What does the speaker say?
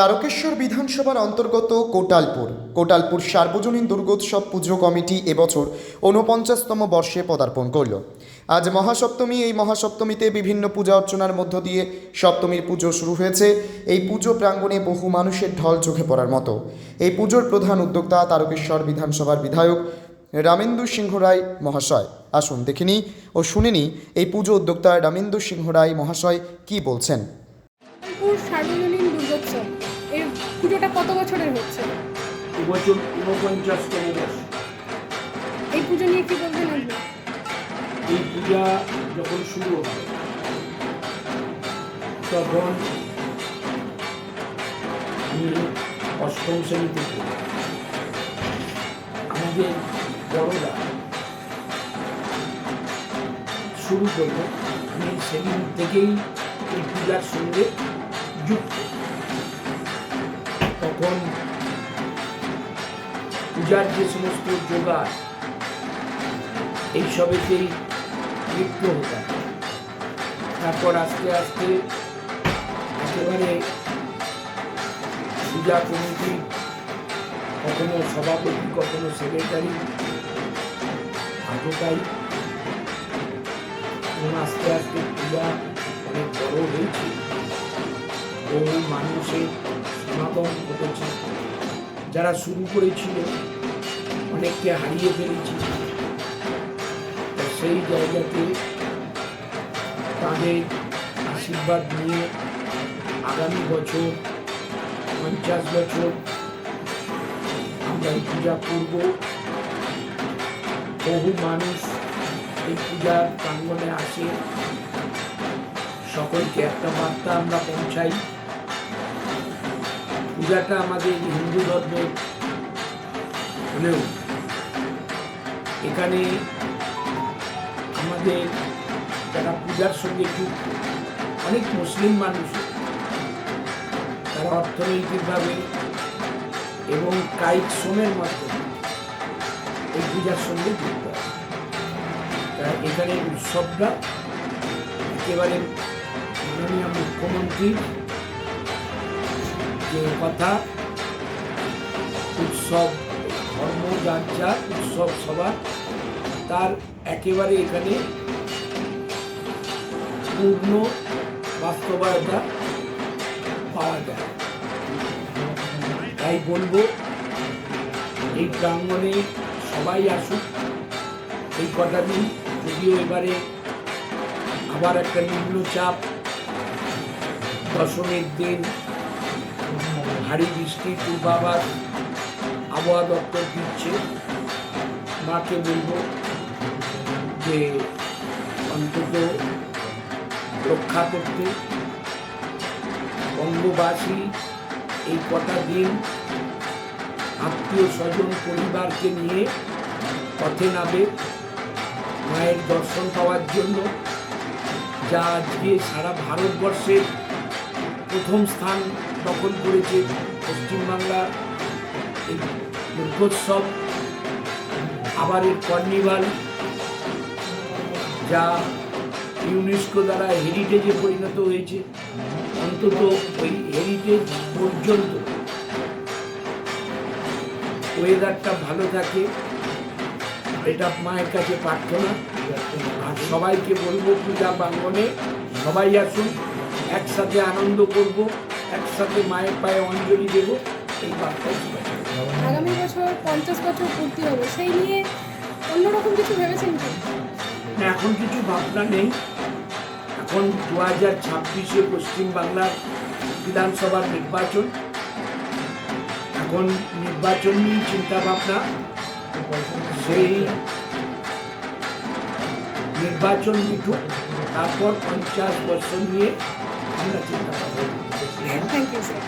তারকেশ্বর বিধানসভার অন্তর্গত কোটালপুর। কোটালপুর সার্বজনীন দুর্গোৎসব পুজো কমিটি এবছর ঊনপঞ্চাশতম বর্ষে পদার্পণ করল। আজ মহাসপ্তমী, এই মহাসপ্তমীতে বিভিন্ন পূজা অর্চনার মধ্য দিয়ে সপ্তমীর পুজো শুরু হয়েছে। এই পুজো প্রাঙ্গণে বহু মানুষের ঢল চোখে পড়ার মতো। এই পুজোর প্রধান উদ্যোক্তা তারকেশ্বর বিধানসভার বিধায়ক রামেন্দু সিংহ রায় মহাশয়। আসুন দেখিনি ও শুনিনি এই পুজো উদ্যোক্তা রামেন্দু সিংহ রায় মহাশয় কী বলছেন। পুজোটা কত বছরের হচ্ছে? এবছর ঊনপঞ্চাশতম বর্ষ। এই পুজো নিয়ে কি বলবেন এই পূজা যখন শুরু হয় তখন আমি অষ্টম শ্রেণীতে আমাদের বড়রা শুরু করল আমি সেদিন থেকেই এই পূজার সঙ্গে যুক্ত। পূজার যে সমস্ত জোগাড়, এইসবেতেই লিপ্ত হতাম তারপর আস্তে আস্তে একেবারে পূজা কমিটি, কখনো সভাপতি, কখনো সেক্রেটারি আততাই এবং আস্তে আস্তে পূজা অনেক বড় হয়েছে। বহু মানুষের সমাগম ঘটেছে। যারা শুরু করেছিল অনেককে হারিয়ে ফেলেছি। সেই জায়গাতে তাদের আশীর্বাদ নিয়ে আগামী বছর, পঞ্চাশ বছর আমরা এই পূজা করব। বহু মানুষ এই পূজার প্রাঙ্গনে আসে। সকলকে একটা বার্তা আমরা পৌঁছাই। পূজাটা আমাদের হিন্দু ধর্মের হলেও এখানে আমাদের যারা পূজার সঙ্গে যুক্ত, অনেক মুসলিম মানুষ, তারা অর্থনৈতিকভাবে এবং কায়িক শ্রমের মাধ্যমে এই পূজার সঙ্গে যুক্ত তাই এখানে উৎসবটা একেবারে মাননীয় মুখ্যমন্ত্রীর যে কথা, উৎসব ধর্ম যার যা উৎসব সবার তার একেবারে এখানে পূর্ণ বাস্তবায়তা পাওয়া যায়। তাই বলব, এই প্রাঙ্গণে সবাই আসুক, এই কটা দিন যদিও এবারে আবার একটা নিম্নচাপ, দশমীর দিন, ভারী বৃষ্টির পূর্বাভাস আবহাওয়া দপ্তর দিচ্ছে। মাকে বলব যে অন্তত রক্ষা করতে। বঙ্গবাসী এই কটা দিন আত্মীয় স্বজন পরিবারকে নিয়ে পথে নামে, মায়ের দর্শন পাওয়ার জন্য। যা আজকে সারা ভারতবর্ষের প্রথম স্থান দখল করেছে পশ্চিমবাংলা দুর্গোৎসব আবার এই কর্নিভাল যা ইউনেস্কো দ্বারা হেরিটেজে পরিণত হয়েছে। অন্তত ওই হেরিটেজ পর্যন্ত ওয়েদারটা ভালো থাকে। এটা মায়ের কাছে প্রার্থনা। আর সবাইকে বলব পূজা প্রাঙ্গনে সবাই আসুন, একসাথে আনন্দ করব, একসাথে মায়ের পায়ে অঞ্জলি দেব, এই সবাই আগামী বছর পঞ্চাশ বছর পূর্তি হবে সেই নিয়ে অন্যরকম কিছু ভেবেছেন কি? এখন কিছু ভাবনা নেই। এখন দু হাজার ছাব্বিশে পশ্চিমবাংলার বিধানসভার নির্বাচন। এখন নির্বাচন নিয়ে চিন্তা ভাবনা সেই নির্বাচন মিটুক তারপর পঞ্চাশ বছর নিয়ে আমরা চিন্তা ভাবনা থ্যাংক ইউ স্যার